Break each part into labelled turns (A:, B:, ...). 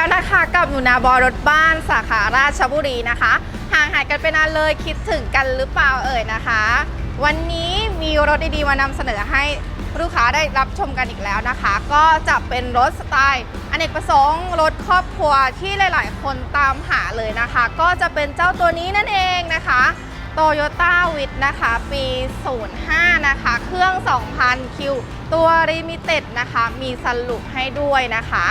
A: ค่ะกับหนูนาบอรถบ้านสาขาราชบุรีนะคะ ห่างหายกันไปนานเลยคิดถึงกันหรือเปล่าเอ่ยนะคะ วันนี้มีรถดีๆมานำเสนอให้ลูกค้าได้รับชมกันอีกแล้วนะคะ ก็จะเป็นรถสไตล์อเนกประสงค์รถครอบครัวที่หลาย ๆ คนตามหาเลยนะคะ ก็จะเป็นเจ้าตัวนี้นั่นเองนะคะโตโยต้าวิทนะคะ ปี 05 นะคะ เครื่อง 2,000 คิว ตัวริมิเต็ดนะคะ มีสรุปให้ด้วยนะคะ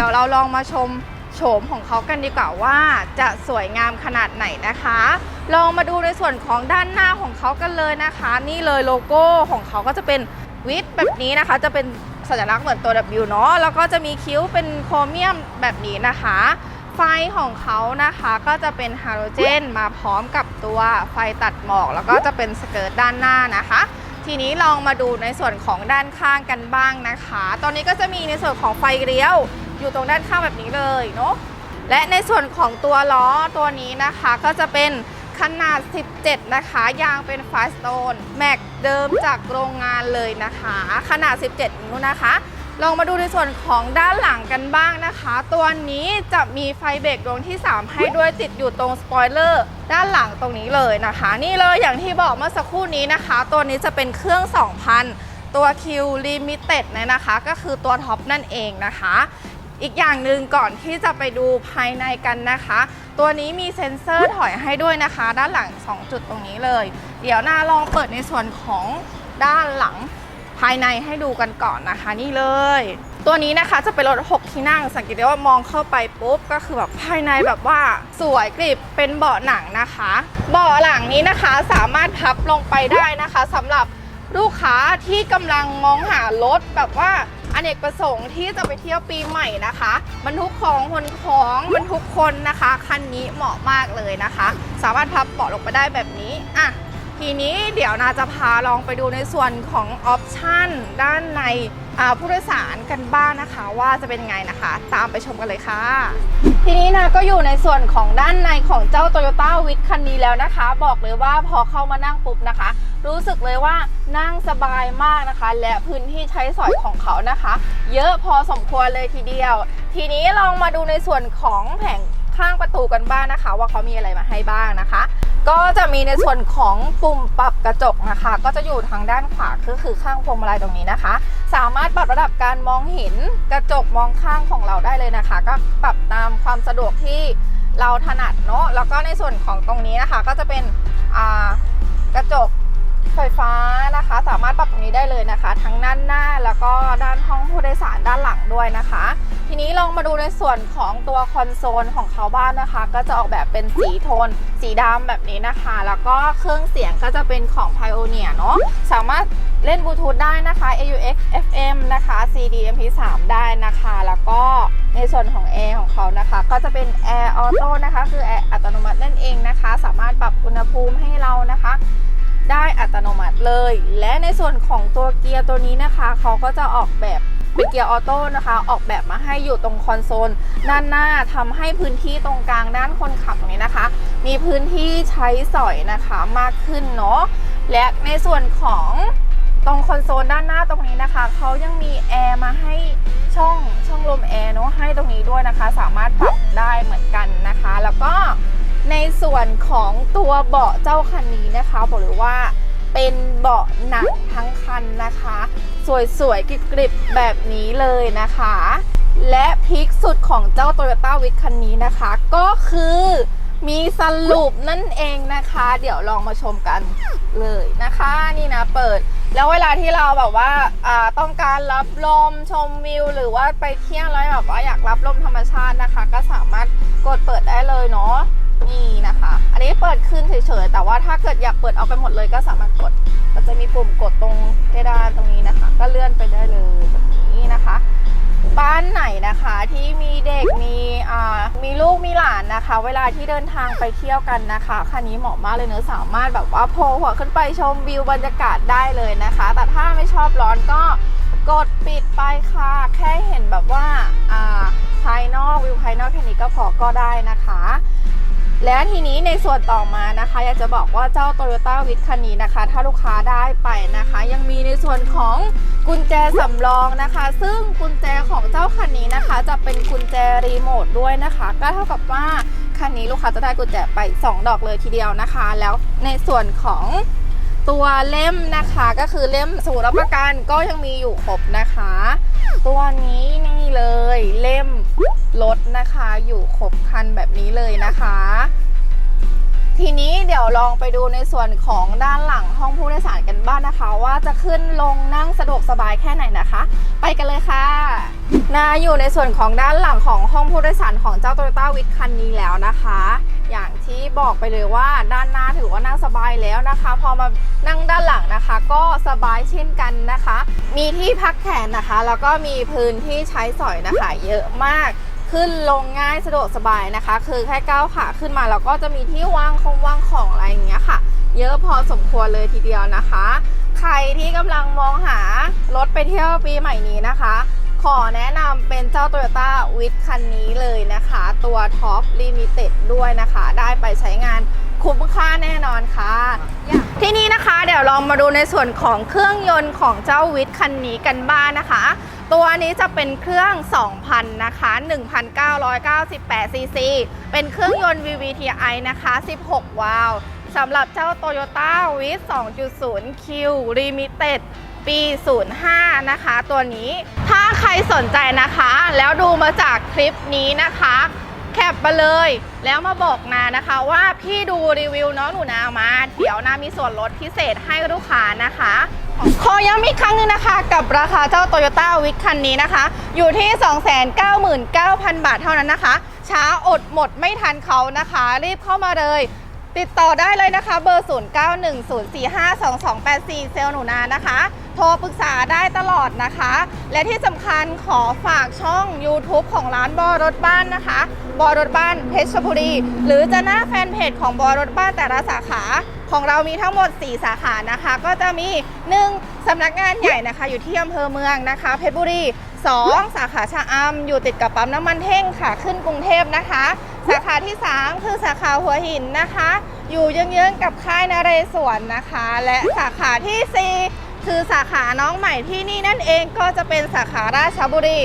A: ดี๋ยวเราลองมาชมโฉมของเขากันดีกว่าว่าจะสวยงามขนาดไหนนะคะ ลองมาดูในส่วนของด้านหน้าของเขากันเลยนะคะ นี่เลยโลโก้ของเขาก็จะเป็นวิทแบบนี้นะคะ จะเป็นสัญลักษณ์เหมือนตัว W เนาะแล้วก็จะมีคิ้วเป็นโครเมียมแบบนี้นะคะ ไฟของเขานะคะก็จะเป็นฮาโลเจนมาพร้อมกับตัวไฟตัดหมอก แล้วก็จะเป็นสเกิร์ตด้านหน้านะคะทีนี้ลองมาดูในส่วนของด้านข้างกันบ้างนะคะ ตอนนี้ก็จะมีในส่วนของไฟเลี้ยว อยู่ตรงด้านข้างแบบนี้เลยเนาะและในส่วนของตัวล้อตัวนี้นะคะก็จะเป็นขนาด 17 นะคะ ยางเป็นฟาสโตนแม็กเดิมจากโรงงานเลยนะคะ ขนาด 17นิ้วนะคะ ลองมาดูในส่วนของด้านหลังกันบ้างนะคะ ตัวนี้จะมีไฟเบรกดวงที่ 3 ให้ด้วยติดอยู่ตรงสปอยเลอร์ด้านหลังตรงนี้เลยนะคะ นี่เลยอย่างที่บอกเมื่อสักครู่นี้นะคะ ตัวนี้จะเป็นเครื่อง 2,000ตัว Q Limited เนี่ยนะคะ ก็คือตัวท็อปนั่นเองนะคะ อีกอย่างหนึ่งก่อนที่จะไปดูภายในกันนะคะ ตัวนี้มีเซ็นเซอร์ถอยให้ด้วยนะคะ ด้านหลัง 2 จุดตรงนี้เลย เดี๋ยวนาลองเปิดในส่วนของด้านหลังภายในให้ดูกันก่อนนะคะนี่เลย ตัวนี้นะคะจะเป็นรถ 6 ที่นั่ง สังเกตได้ว่ามองเข้าไปปุ๊บ ก็คือแบบภายในแบบว่าสวยกริบเป็นเบาะหนังนะคะ เบาะหลังนี้นะคะสามารถพับลงไปได้นะคะสำหรับลูกค้าที่กำลังมองหารถแบบว่า อเนกประสงค์ที่จะไปเที่ยวปีใหม่นะคะบรรทุกของคนของบรรทุกคนนะคะ คันนี้เหมาะมากเลยนะคะ สามารถพับเบาะลงไปได้แบบนี้อะ ทีนี้เดี๋ยวนาจะพาลองไปดูในส่วนของออปชันด้านในผู้โดยสารกันบ้างนะคะ ว่าจะเป็นไงนะคะ ตามไปชมกันเลยค่ะ ทีนี้นะก็อยู่ในส่วนของด้านในของเจ้า Toyota w i t คันนี้แล้วนะคะ บอกเลยว่าพอเข้ามานั่งปุ๊บนะคะ รู้สึกเลยว่านั่งสบายมากนะคะ และพื้นที่ใช้สอยของเขานะคะ เยอะพอสมควรเลยทีเดียว ทีนี้ลองมาดูในส่วนของแผง ข้างประตูกันบ้างนะคะ ว่าเขามีอะไรมาให้บ้างนะคะ ก็จะมีในส่วนของปุ่มปรับกระจกนะคะ ก็จะอยู่ทางด้านขวาคือคือข้างพวงมาลัยตรงนี้นะคะ สามารถปรับระดับการมองเห็นกระจกมองข้างของเราได้เลยนะคะ ก็ปรับตามความสะดวกที่เราถนัดเนาะแล้วก็ในส่วนของตรงนี้นะคะ ก็จะเป็นกระจก ไฟฟ้านะคะ สามารถปรับตรงนี้ได้เลยนะคะ ทั้งด้านหน้าแล้วก็ด้านห้องผู้โดยสารด้านหลังด้วยนะคะ ทีนี้ลองมาดูในส่วนของตัวคอนโซลของเขาบ้านนะคะ ก็จะออกแบบเป็นสีโทน สีดำแบบนี้นะคะ แล้วก็เครื่องเสียงก็จะเป็นของ Pioneer เนาะสามารถเล่นบลูทูธได้นะคะ AUX FM นะคะ CD MP3 ได้นะคะ แล้วก็ในส่วนของแอร์ของเขานะคะ ก็จะเป็น Air Auto นะคะ คือแอร์อัตโนมัตินั่นเองนะคะ สามารถปรับอุณหภูมิให้เรานะคะ ได้อัตโนมัติเลย และในส่วนของตัวเกียร์ตัวนี้นะคะ เขาก็จะออกแบบเป็นเกียร์ออโต้นะคะ ออกแบบมาให้อยู่ตรงคอนโซลด้านหน้าทำให้พื้นที่ตรงกลางด้านคนขับตรงนี้นะคะ มีพื้นที่ใช้สอยนะคะมากขึ้นเนาะและในส่วนของตรงคอนโซลด้านหน้าตรงนี้นะคะเขายังมีแอร์มาให้ช่องช่องลมแอร์เนาะให้ตรงนี้ด้วยนะคะ สามารถปรับได้เหมือนกันนะคะ แล้วก็ ในส่วนของตัวเบาะเจ้าคันนี้นะคะบอกเลยว่าเป็นเบาะหนังทั้งคันนะคะ สวยๆกริบๆแบบนี้เลยนะคะ และพีคสุดของเจ้า Toyota w i t คันนี้นะคะ ก็คือมีสรุปนั่นเองนะคะ เดี๋ยวลองมาชมกันเลยนะคะนี่นะเปิด แล้วเวลาที่เราแบบว่าอ่าต้องการรับลมชมวิว หรือว่าไปเที่ยวแล้วแบบว่าอยากรับลมธรรมชาตินะคะ ก็สามารถกดเปิดได้เลยเนาะ นี่นะคะ อันนี้เปิดขึ้นเฉยๆแต่ว่าถ้าเกิดอยากเปิดเอาไปหมดเลยก็สามารถกดมันจะมีปุ่มกดตรงเพดานตรงนี้นะคะ ก็เลื่อนไปได้เลยแบบนี้นะคะ บ้านไหนนะคะที่มีเด็กมีอ่ามีลูกมีหลานนะคะ เวลาที่เดินทางไปเที่ยวกันนะคะคันนี้เหมาะมากเลยเนอะสามารถแบบว่าโผล่หัวขึ้นไปชมวิวบรรยากาศได้เลยนะคะ แต่ถ้าไม่ชอบร้อนก็กดปิดไปค่ะ แค่เห็นแบบว่าอ่าภายนอกวิวภายนอกแค่นี้ก็พอก็ได้นะคะ และทีนี้ในส่วนต่อมานะคะ อยากจะบอกว่าเจ้า Toyota w i t คันนี้นะคะ ถ้าลูกค้าได้ไปนะคะ ยังมีในส่วนของกุญแจสำรองนะคะ ซึ่งกุญแจของเจ้าคันนี้นะคะ จะเป็นกุญแจรีโมทด้วยนะคะ ก็เท่ากับว่าคันนี้ลูกค้าจะได้กุญแจไป 2 ดอกเลยทีเดียวนะคะ แล้วในส่วนของตัวเล่มนะคะก็คือเล่มสูตรรับประกันก็ยังมีอยู่ครบนะคะ ตัวนี้นี่เลยเล่ม รถนะคะอยู่ครบคันแบบนี้เลยนะคะ ทีนี้เดี๋ยวลองไปดูในส่วนของด้านหลังห้องผู้โดยสารกันบ้างนะคะ ว่าจะขึ้นลงนั่งสะดวกสบายแค่ไหนนะคะ ไปกันเลยค่ะนาอยู่ในส่วนของด้านหลังของห้องผู้โดยสารของเจ้าโตโยต้าวิทคันนี้แล้วนะคะ อย่างที่บอกไปเลยว่าด้านหน้าถือว่านั่งสบายแล้วนะคะ พอมานั่งด้านหลังนะคะ ก็สบายเช่นกันนะคะ มีที่พักแขนนะคะ แล้วก็มีพื้นที่ใช้สอยนะคะ เยอะมากขึ้นลงง่ายสะดวกสบายนะคะ คือแค่ก้าวขาขึ้นมาแล้วก็จะมีที่วางของวางของอะไรอย่างเงี้ยค่ะ เยอะพอสมควรเลยทีเดียวนะคะ ใครที่กำลังมองหารถไปเที่ยวปีใหม่นี้นะคะ ขอแนะนำเป็นเจ้า Toyota w i t คันนี้เลยนะคะ ตัว Top Limited ด้วยนะคะ ได้ไปใช้งานคุ้มค่าแน่นอนค่ะ ที่นี่นะคะเดี๋ยวลองมาดูในส่วนของเครื่องยนต์ของเจ้าวิทคันนี้กันบ้างนะคะ ตัวนี้จะเป็นเครื่อง 2,000 นะคะ 1,998 ซีซี เป็นเครื่องยนต์ VVTi นะคะ 16 วาล์วสำหรับเจ้า Toyota w i t 2.0 Q Limited ปี 05 นะคะ ตัวนี้ ถ้าใครสนใจนะคะ แล้วดูมาจากคลิปนี้นะคะ แคปมาเลย แล้วมาบอกนานะคะว่าพี่ดูรีวิวน้องหนูนามา เดี๋ยวนามีส่วนลดพิเศษให้ลูกค้านะคะขอย้ำอีกครั้งหนึงนะคะ กับราคาเจ้า Toyota w i t คันนี้นะคะ อยู่ที่ 299,000 บาทเท่านั้นนะคะ ช้าอดหมดไม่ทันเขานะคะ รีบเข้ามาเลย ติดต่อได้เลยนะคะ เบอร์ 0910452284 เซลล์หนูนานะคะ โทรปรึกษาได้ตลอดนะคะ และที่สำคัญขอฝากช่อง YouTube ของร้านบอรถบ้านนะคะ บอรถบ้านเพชรบุรี หรือจะหน้าแฟนเพจของบอรถบ้านแต่ละสาขาของเรามีทั้งหมด 4 สาขานะคะ ก็จะมี 1. สำนักงานใหญ่นะคะ อยู่ที่อำเภอเมืองนะคะ เพชรบุรี 2. สาขาชะอำอยู่ติดกับปั๊มน้ำมันเท่งค่ะ ขึ้นกรุงเทพนะคะ สาขาที่ 3 คือสาขาหัวหินนะคะ อยู่เยื้องๆกับค่ายนเรศวรนะคะ และสาขาทีสี่4 คือสาขาน้องใหม่ที่นี่นั่นเองก็จะเป็นสาขาราชบุรี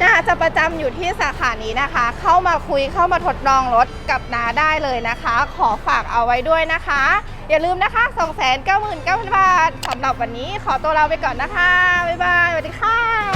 A: นาจะประจำอยู่ที่สาขานี้นะคะ เข้ามาคุยเข้ามาทดลองรถกับนาได้เลยนะคะ ขอฝากเอาไว้ด้วยนะคะ อย่าลืมนะคะ 299,000 บาทสำหรับวันนี้ขอตัวลาไปก่อนนะคะ บ๊ายบายสวัสดีค่ะ